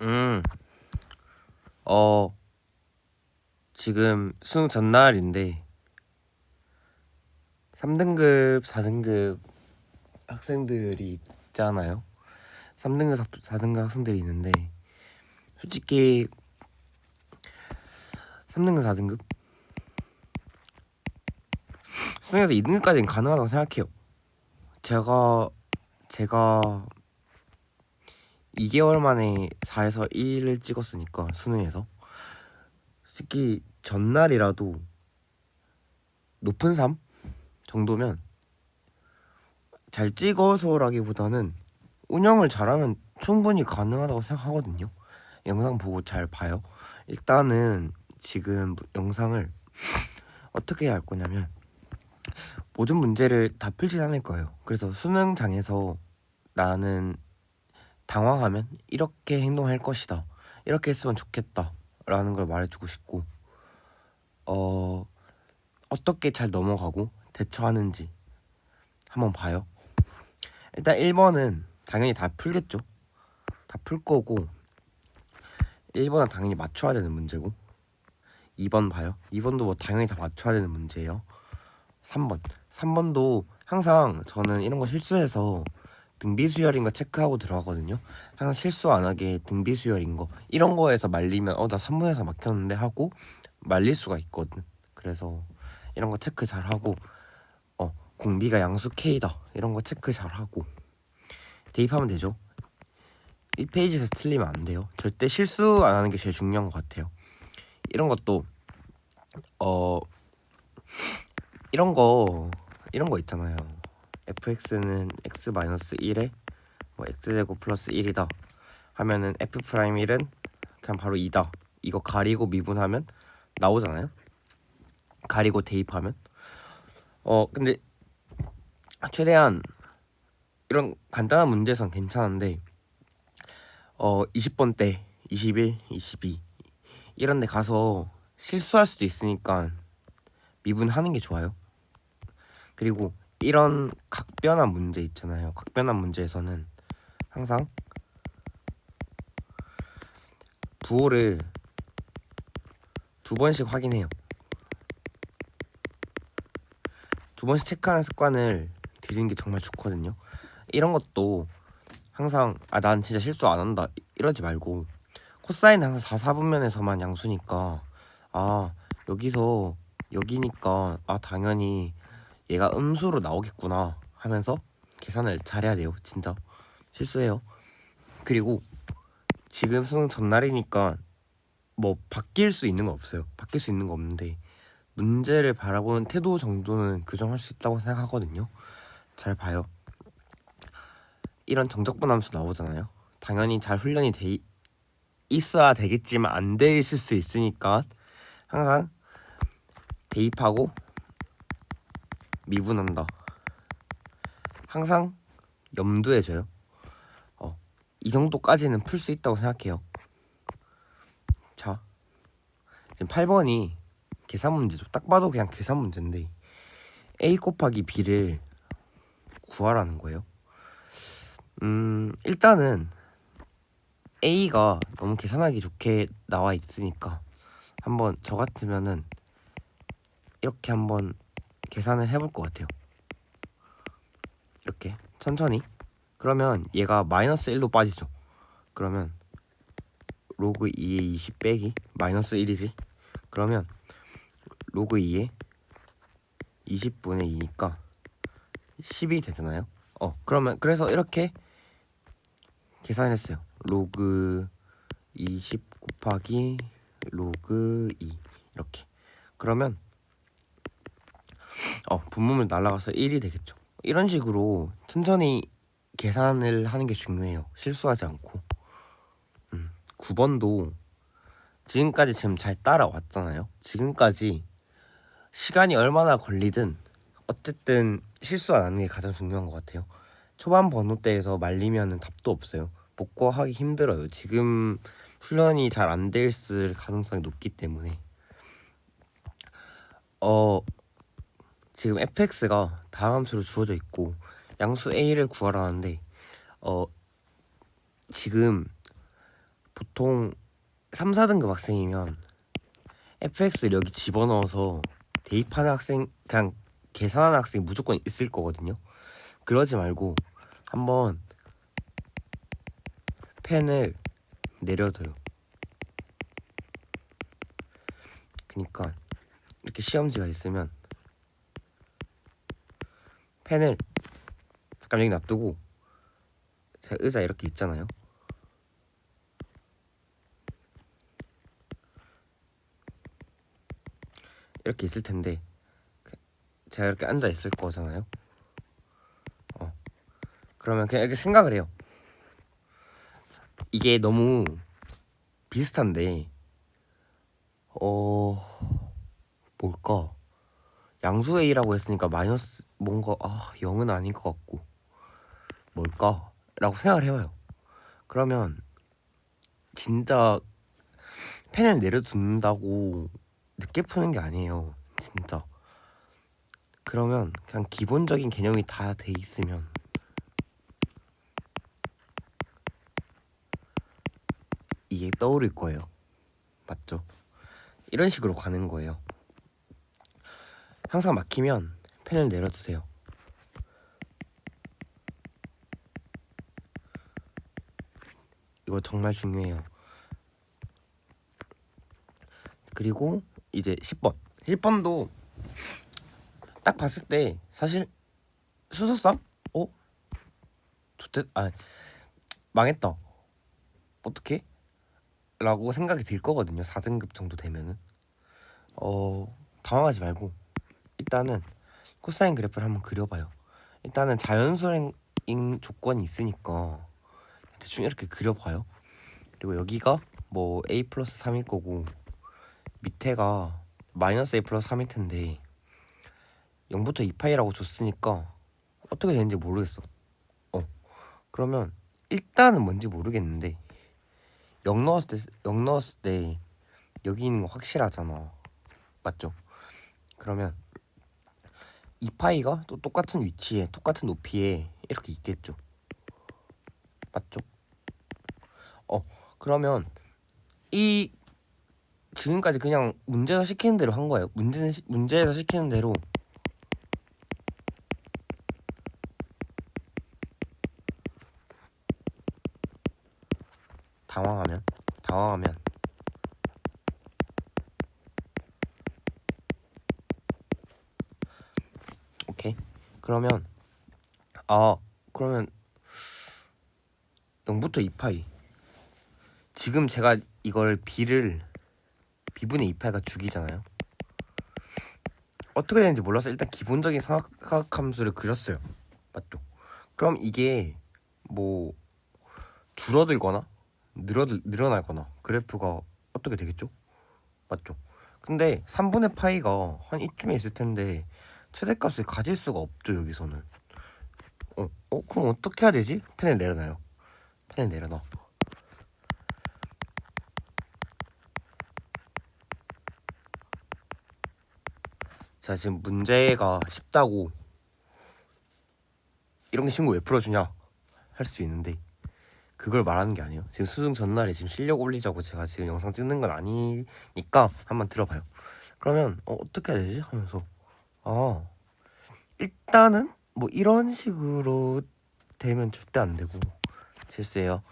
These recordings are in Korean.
음, 어, 지금 수능 전날인데 3등급, 4등급 학생들이 있잖아요. 3등급, 4등급 학생들이 있는데 솔직히 3등급, 4등급 수능에서 2등급까지는 가능하다고 생각해요. 제가 제가 2개월 만에 4에서 1을 찍었으니까 수능에서 솔직히 전날이라도 높은 3 정도면 잘 찍어서라기보다는 운영을 잘하면 충분히 가능하다고 생각하거든요. 영상 보고 잘 봐요. 일단은 지금 영상을 어떻게 할 거냐면 모든 문제를 다 풀진 않을 거예요. 그래서 수능장에서 나는 당황하면 이렇게 행동할 것이다. 이렇게 했으면 좋겠다. 라는 걸 말해주고 싶고, 어, 어떻게 잘 넘어가고 대처하는지 한번 봐요. 일단 1번은 당연히 다 풀겠죠. 다 풀 거고, 1번은 당연히 맞춰야 되는 문제고, 2번 봐요. 2번도 뭐 당연히 다 맞춰야 되는 문제예요. 3번. 3번도 항상 저는 이런 거 실수해서 등비 수열인 거 체크하고 들어가거든요. 항상 실수 안 하게 등비 수열인 거 이런 거에서 말리면 어 나 3번에서 막혔는데 하고 말릴 수가 있거든. 그래서 이런 거 체크 잘 하고 어 공비가 양수 K다 이런 거 체크 잘 하고 대입하면 되죠. 1페이지에서 틀리면 안 돼요. 절대 실수 안 하는 게 제일 중요한 것 같아요. 이런 것도 어 이런 거 이런 거 있잖아요. Fx는 x 마이너스 1에 뭐 x 제곱 플러스 1이다 하면은 f 프라임 1은 그냥 바로 2다. 이거 가리고 미분하면 나오잖아요. 가리고 대입하면 어 근데 최대한 이런 간단한 문제선 괜찮은데 어 20번 때 21, 22 이런 데 가서 실수할 수도 있으니까 미분하는 게 좋아요. 그리고 이런 각변환 문제 있잖아요. 각변환 문제에서는 항상 부호를 두 번씩 확인해요. 두 번씩 체크하는 습관을 들이는 게 정말 좋거든요. 이런 것도 항상 아 난 진짜 실수 안 한다 이러지 말고 코사인 항상 4, 4분면에서만 양수니까 아 여기서 여기니까 아 당연히 얘가 음수로 나오겠구나 하면서 계산을 잘해야 돼요. 진짜 실수해요. 그리고 지금 수능 전날이니까 뭐 바뀔 수 있는 거 없어요. 바뀔 수 있는 거 없는데 문제를 바라보는 태도 정도는 교정할 수 있다고 생각하거든요. 잘 봐요. 이런 정적분 함수 나오잖아요. 당연히 잘 훈련이 돼 있- 있어야 되겠지만 안 돼 있을 수 있으니까 항상 대입하고 미분한다. 항상 염두에 져요. 어, 이 정도까지는 풀 수 있다고 생각해요. 자, 지금 8번이 계산 문제죠. 딱 봐도 그냥 계산 문제인데 a 곱하기 b를 구하라는 거예요. 음, 일단은 a가 너무 계산하기 좋게 나와 있으니까 한번 저 같으면은 이렇게 한번 계산을 해볼 것 같아요. 이렇게 천천히. 그러면 얘가 마이너스 1로 빠지죠. 그러면 로그 2의 20 빼기 마이너스 1이지. 그러면 로그 2의 20분의 2니까 10이 되잖아요. 어 그러면 그래서 이렇게 계산했어요. 로그 20 곱하기 로그 2 이렇게. 그러면 어 분모면 날아가서 1이 되겠죠. 이런 식으로 천천히 계산을 하는 게 중요해요. 실수하지 않고. 음, 9번도 지금까지 지금 잘 따라왔잖아요. 지금까지 시간이 얼마나 걸리든 어쨌든 실수 안 하는 게 가장 중요한 것 같아요. 초반 번호 때에서 말리면은 답도 없어요. 복구하기 힘들어요. 지금 훈련이 잘 안 돼 있을 가능성이 높기 때문에 어 지금 fx가 다음 함수로 주어져 있고 양수 a를 구하라는데 어 지금 보통 3, 4등급 학생이면 fx를 여기 집어넣어서 대입하는 학생 그냥 계산하는 학생이 무조건 있을 거거든요. 그러지 말고 한번 펜을 내려둬요. 그니까 이렇게 시험지가 있으면 펜을 잠깐 여기 놔두고 제 의자 이렇게 있잖아요. 이렇게 있을 텐데 그- 제가 이렇게 앉아 있을 거잖아요. 어 그러면 그냥 이렇게 생각을 해요. 이게 너무 비슷한데 어 뭘까? 양수 A라고 했으니까 마이너스 뭔가 아 0은 아닌 것 같고 뭘까? 라고 생각을 해봐요. 그러면 진짜 펜을 내려둔다고 늦게 푸는 게 아니에요. 진짜. 그러면 그냥 기본적인 개념이 다 돼 있으면 이게 떠오를 거예요. 맞죠? 이런 식으로 가는 거예요. 항상 막히면 펜을 내려두세요. 이거 정말 중요해요. 그리고 이제 10번. 1번도 딱 봤을 때 사실 순서상 어? 좋대 아 망했다. 어떻게? 라고 생각이 들 거거든요. 4등급 정도 되면은 어 당황하지 말고 일단은 코사인 그래프를 한번 그려봐요. 일단은 자연수행 조건이 있으니까 대충 이렇게 그려봐요. 그리고 여기가 뭐 a 플러스 3일 거고 밑에가 마이너스 a 플러스 3일 텐데 0부터 2파이라고 줬으니까 어떻게 되는지 모르겠어. 어 그러면 일단은 뭔지 모르겠는데 0 넣었을 때, 0 넣었을 때 여기 있는 거 확실하잖아. 맞죠? 그러면 2파이가 또 똑같은 위치에 똑같은 높이에 이렇게 있겠죠. 맞죠? 어 그러면 이 지금까지 그냥 문제에서 시키는 대로 한 거예요. 문제는 시- 문제에서 시키는 대로 당황하면 당황하면 그러면 아 그러면 0부터 2파이. 지금 제가 이걸 b를 b분의 2파이가 주기잖아요. 어떻게 되는지 몰라서 일단 기본적인 사각함수를 그렸어요. 맞죠? 그럼 이게 뭐 줄어들거나 늘어들, 늘어나거나 그래프가 어떻게 되겠죠? 맞죠? 근데 3분의 파이가 한 이쯤에 있을 텐데 최대값을 가질 수가 없죠 여기서는. 어, 어 그럼 어떻게 해야 되지? 펜을 내려놔요. 펜을 내려놔. 자 지금 문제가 쉽다고 이런 게 친구 왜 풀어주냐 할 수 있는데 그걸 말하는 게 아니에요. 지금 수능 전날에 지금 실력 올리자고 제가 지금 영상 찍는 건 아니니까 한번 들어봐요. 그러면 어, 어떻게 해야 되지? 하면서 아 일단은 뭐 이런 식으로 되면 절대 안 되고 실수예요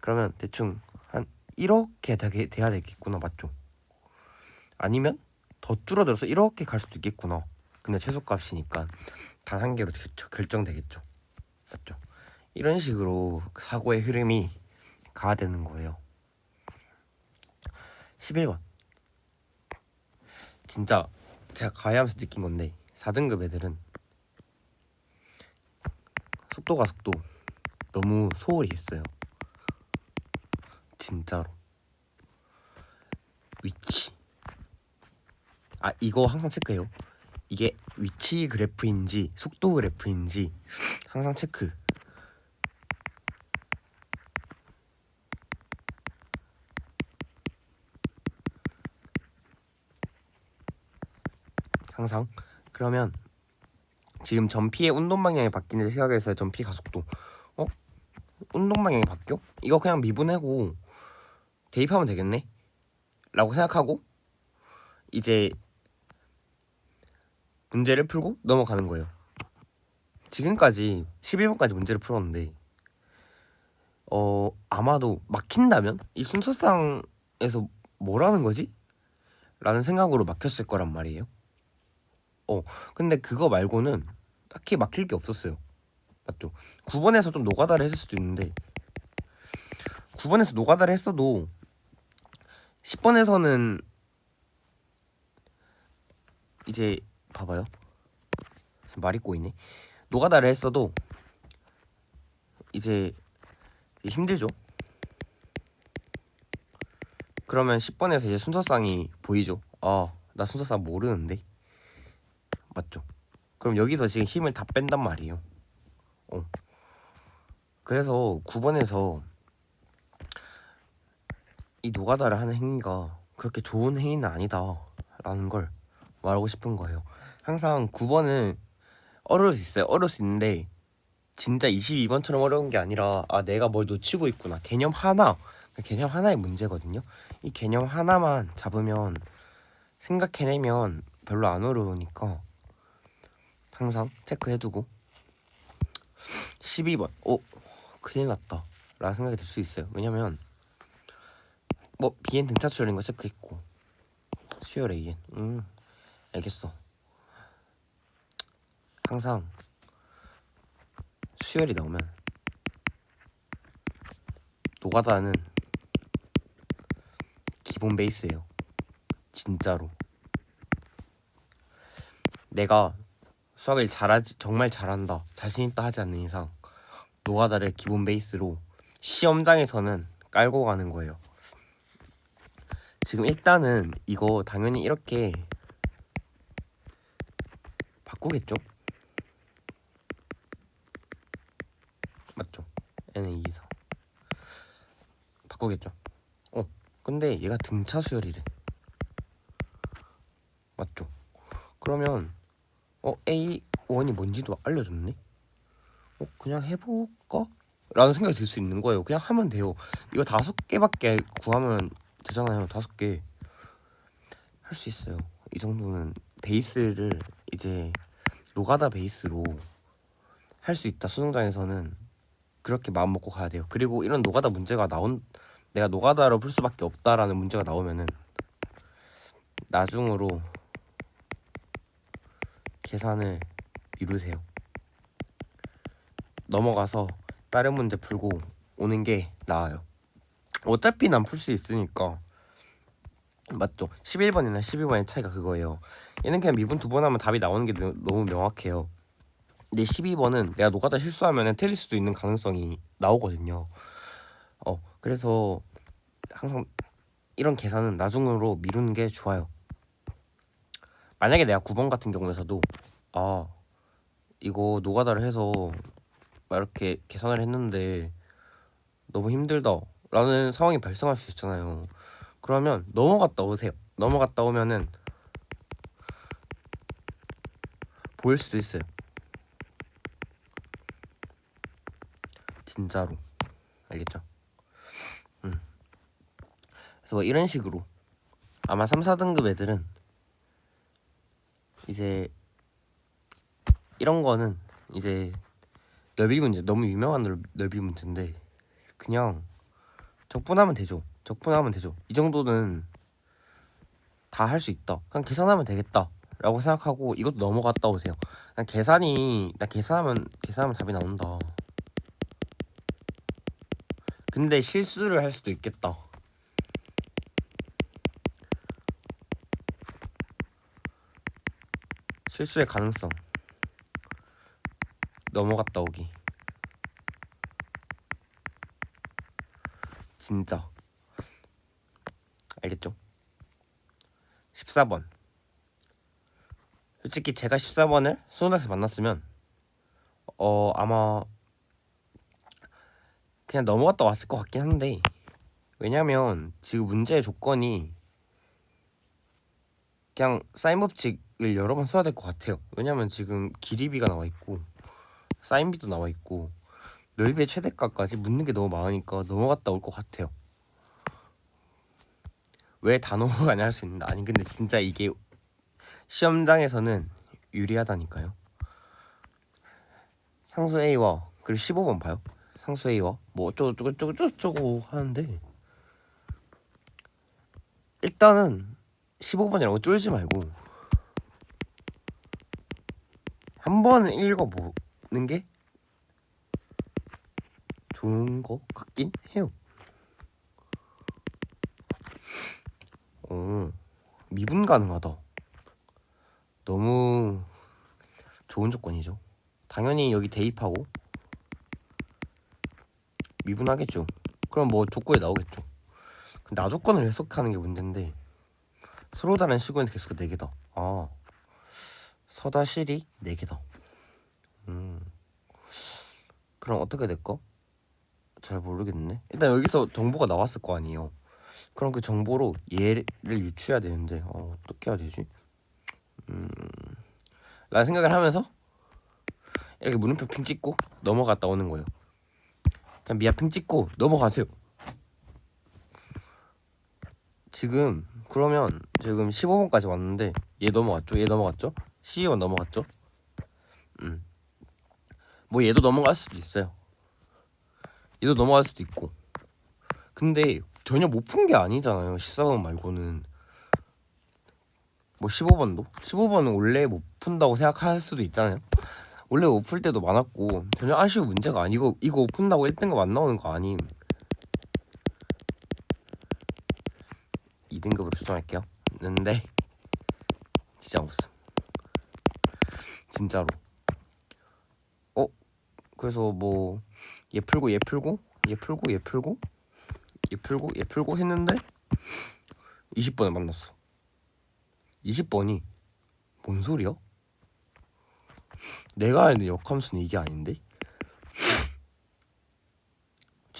그러면 대충 한 이렇게 되게 돼야 되겠구나 맞죠 아니면 더 줄어들어서 이렇게 갈 수도 있겠구나. 근데 최소값이니까 단 한 개로 결- 결정되겠죠. 맞죠? 이런 식으로 사고의 흐름이 가야 되는 거예요. 11번. 진짜 제가 가해하면서 느낀 건데 4등급 애들은 속도가 속도 너무 소홀히 했어요. 진짜로. 위치. 아 이거 항상 체크해요. 이게 위치 그래프인지 속도 그래프인지 항상 체크. 항상. 그러면 지금 전피의 운동 방향이 바뀌는 시각에서의 전피 가속도. 어? 운동 방향이 바뀌어? 이거 그냥 미분하고 대입하면 되겠네? 라고 생각하고 이제 문제를 풀고 넘어가는 거예요. 지금까지 11번까지 문제를 풀었는데 어 아마도 막힌다면 이 순서상에서 뭐라는 거지? 라는 생각으로 막혔을 거란 말이에요 어 근데 그거 말고는 딱히 막힐 게 없었어요. 맞죠? 9번에서 좀 노가다를 했을 수도 있는데 9번에서 노가다를 했어도 10번에서는 이제 봐봐요. 말이 꼬이네. 노가다를 했어도 이제 힘들죠? 그러면 10번에서 이제 순서상이 보이죠? 아 나 순서상 모르는데 맞죠 그럼 여기서 지금 힘을 다 뺀단 말이에요 어. 그래서 9번에서 이 노가다를 하는 행위가 그렇게 좋은 행위는 아니다라는 걸 말하고 싶은 거예요. 항상 9번은 어려울 수 있어요. 어려울 수 있는데 진짜 22번처럼 어려운 게 아니라 아 내가 뭘 놓치고 있구나. 개념 하나, 그 개념 하나의 문제거든요. 이 개념 하나만 잡으면 생각해내면 별로 안 어려우니까 항상 체크해두고 12번. 오, 큰일 났다. 라는 생각이 들 수 있어요. 왜냐면 뭐 비엔 등차 수열인 거 체크했고 수열 AN. 음, 알겠어. 항상 수열이 나오면 노가다는 기본 베이스예요. 진짜로. 내가 수학을 잘하지 정말 잘한다 자신 있다 하지 않는 이상 노가다를 기본 베이스로 시험장에서는 깔고 가는 거예요. 지금 일단은 이거 당연히 이렇게 바꾸겠죠? 맞죠? n은 2 이상 바꾸겠죠? 어 근데 얘가 등차 수열이래 맞죠? 그러면 어 A1이 뭔지도 알려줬네. 어 그냥 해볼까? 라는 생각이 들 수 있는 거예요. 그냥 하면 돼요. 이거 다섯 개밖에 구하면 되잖아요. 다섯 개 할 수 있어요. 이 정도는 베이스를 이제 노가다 베이스로 할 수 있다. 수능장에서는 그렇게 마음 먹고 가야 돼요. 그리고 이런 노가다 문제가 나온 내가 노가다로 풀 수밖에 없다라는 문제가 나오면은 나중으로 계산을 미루세요. 넘어가서 다른 문제 풀고 오는 게 나아요. 어차피 난 풀 수 있으니까 맞죠? 11번이나 12번의 차이가 그거예요. 얘는 그냥 미분 두 번 하면 답이 나오는 게 너- 너무 명확해요. 근데 12번은 내가 노가다 실수하면 틀릴 수도 있는 가능성이 나오거든요. 어 그래서 항상 이런 계산은 나중으로 미루는 게 좋아요. 만약에 내가 9번 같은 경우에서도 아 이거 노가다를 해서 막 이렇게 계산을 했는데 너무 힘들다 라는 상황이 발생할 수 있잖아요 그러면 넘어갔다 오세요 넘어갔다 오면은 보일 수도 있어요 진짜로 알겠죠? 음. 그래서 뭐 이런 식으로 아마 3, 4등급 애들은 이제 이런 거는 이제 넓이 문제 너무 유명한 넓- 넓이 문제인데 그냥 적분하면 되죠. 적분하면 되죠. 이 정도는 다 할 수 있다. 그냥 계산하면 되겠다 라고 생각하고 이것도 넘어갔다 오세요. 그냥 계산이 나 계산하면 계산하면 답이 나온다. 근데 실수를 할 수도 있겠다. 실수의 가능성. 넘어갔다 오기. 진짜. 알겠죠? 14번. 솔직히 제가 14번을 수능에서 만났으면 어 아마 그냥 넘어갔다 왔을 것 같긴 한데 왜냐면 지금 문제의 조건이 그냥 사인 법칙을 여러 번 써야 될 것 같아요. 왜냐면 지금 길이비가 나와 있고 사인비도 나와 있고 넓이의 최대값까지 묻는 게 너무 많으니까 넘어갔다 올 것 같아요. 왜 다 넘어가냐 할 수 있는데 아니 근데 진짜 이게 시험장에서는 유리하다니까요. 상수 A와 그리고 15번 봐요. 상수 A와 뭐 어쩌고 저쩌고 저쩌고 저쩌고 하는데 일단은 15번이라고 쫄지 말고 한 번은 읽어보는 게 좋은 거 같긴 해요. 어, 미분 가능하다. 너무 좋은 조건이죠. 당연히 여기 대입하고 미분하겠죠. 그럼 뭐 조건이 나오겠죠. 나 조건을 해석하는 게 문제인데 서로 다른 시구의 개수가 4개다. 아 서다 실이 4개다. 음 그럼 어떻게 될까? 잘 모르겠네. 일단 여기서 정보가 나왔을 거 아니에요. 그럼 그 정보로 얘를 유추해야 되는데 어, 어떻게 해야 되지? 음, 라는 생각을 하면서 이렇게 물음표 핑 찍고 넘어갔다 오는 거예요. 그냥 미아 핑 찍고 넘어가세요. 지금 그러면 지금 15번까지 왔는데 얘 넘어갔죠? 얘 넘어갔죠? 12번 넘어갔죠? 음. 뭐 얘도 넘어갈 수도 있어요. 얘도 넘어갈 수도 있고. 근데 전혀 못 푼 게 아니잖아요. 14번 말고는. 뭐 15번도? 15번은 원래 못 푼다고 생각할 수도 있잖아요. 원래 못 풀 때도 많았고 전혀 아쉬운 문제가 아니고 이거 못 푼다고 1등급 안 나오는 거 아님. 2등급으로 수정할게요. 근데 진짜 없어. 진짜로. 어? 그래서 뭐 얘 풀고 얘 풀고 얘 풀고 얘 풀고 얘 풀고 얘 풀고 했는데 20번을 만났어. 20번이 뭔 소리야? 내가 아는 역함수는 이게 아닌데?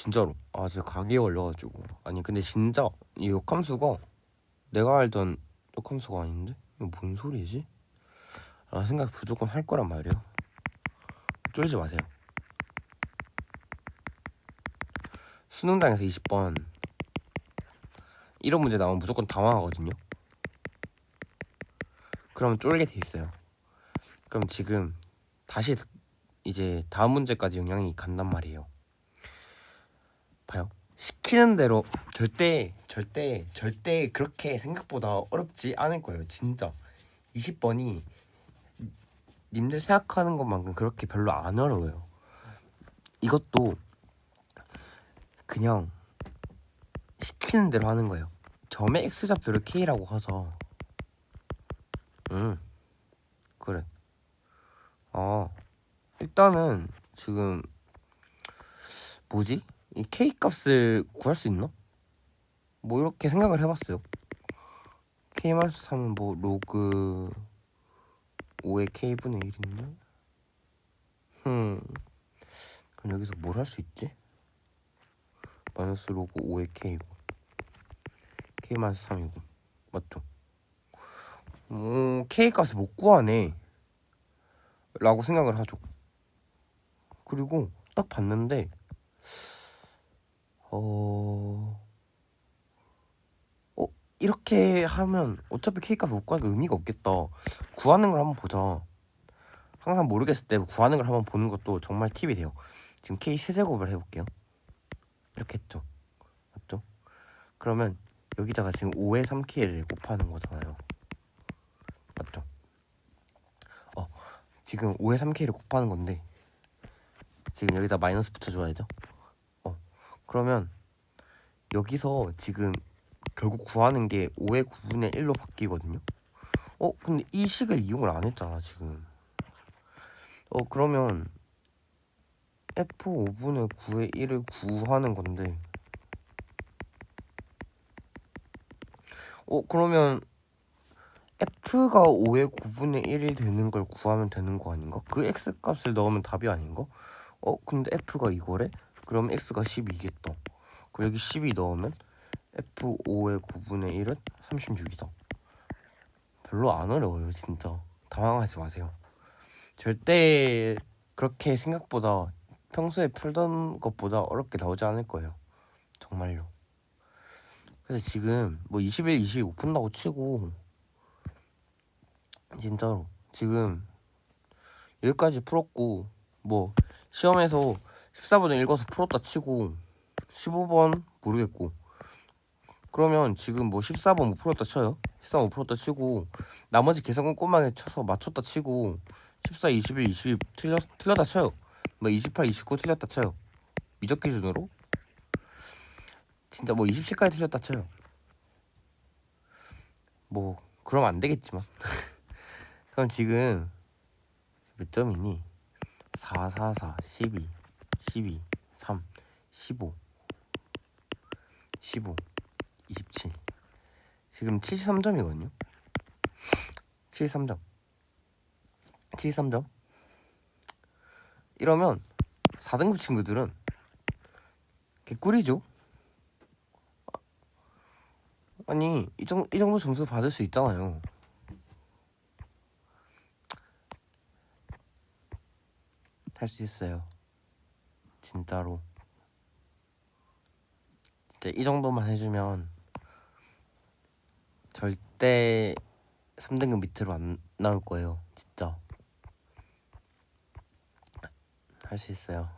진짜로. 아 제가 감기에 걸려가지고. 아니 근데 진짜 이 역함수가 내가 알던 역함수가 아닌데? 이거 뭔 소리지? 아 생각 무조건 할 거란 말이야 쫄지 마세요. 수능장에서 20번. 이런 문제 나오면 무조건 당황하거든요. 그럼 쫄게 돼 있어요. 그럼 지금 다시 이제 다음 문제까지 영향이 간단 말이에요. 시키는 대로 절대 절대 절대 그렇게 생각보다 어렵지 않을 거예요. 진짜 20번이 님들 생각하는 것만큼 그렇게 별로 안 어려워요. 이것도 그냥 시키는 대로 하는 거예요. 점의 x 좌표를 k라고 하자. 응, 그래. 아, 일단은 지금 뭐지? 이 K 값을 구할 수 있나? 뭐 이렇게 생각을 해봤어요. K 마이너스 3은 뭐 로그 5의 K분의 1인데? 흠. 그럼 여기서 뭘 할 수 있지? 마이너스 로그 5의 K고 K 마이너스 3이고 맞죠? 오, K 값을 못 구하네 라고 생각을 하죠. 그리고 딱 봤는데 어... 어 이렇게 하면 어차피 K값을 못 구하니까 의미가 없겠다. 구하는 걸 한번 보자. 항상 모르겠을 때 구하는 걸 한번 보는 것도 정말 팁이 돼요. 지금 K 세제곱을 해볼게요. 이렇게 했죠. 맞죠? 그러면 여기다가 지금 5의 3K를 곱하는 거잖아요. 맞죠? 어, 지금 5의 3K를 곱하는 건데 지금 여기다 마이너스 붙여줘야죠. 그러면 여기서 지금 결국 구하는 게 5의 9분의 1로 바뀌거든요. 어, 근데 이 식을 이용을 안 했잖아, 지금. 어, 그러면 F 5분의 9의 1을 구하는 건데. 어, 그러면 F가 5의 9분의 1이 되는 걸 구하면 되는 거 아닌가? 그 X 값을 넣으면 답이 아닌가? 어, 근데 F가 이거래? 그럼 x가 12겠다. 그럼 여기 12 넣으면 f5의 9분의 1은 36이다. 별로 안 어려워요, 진짜. 당황하지 마세요. 절대 그렇게 생각보다 평소에 풀던 것보다 어렵게 나오지 않을 거예요. 정말요. 그래서 지금 뭐 20일, 22 오픈다고 치고 진짜로 지금 여기까지 풀었고 뭐 시험에서 14번을 읽어서 풀었다 치고 15번 모르겠고. 그러면 지금 뭐 14번 못 풀었다 쳐요? 14번 못 풀었다 치고 나머지 계산 꼼꼼하게 쳐서 맞췄다 치고 14, 21, 22 틀렸, 틀렸다 쳐요. 뭐 28, 29 틀렸다 쳐요. 미적 기준으로? 진짜 뭐 27까지 틀렸다 쳐요. 뭐 그럼 안 되겠지만. 그럼 지금 몇 점이니? 4, 4, 4, 12, 12, 3, 15, 15, 27 지금 73점이거든요. 73점. 73점. 이러면 4등급 친구들은 개꿀이죠. 아니 이 정도, 이 정도 점수 받을 수 있잖아요. 할 수 있어요 진짜로. 진짜 이 정도만 해주면 절대 3등급 밑으로 안 나올 거예요. 진짜. 할 수 있어요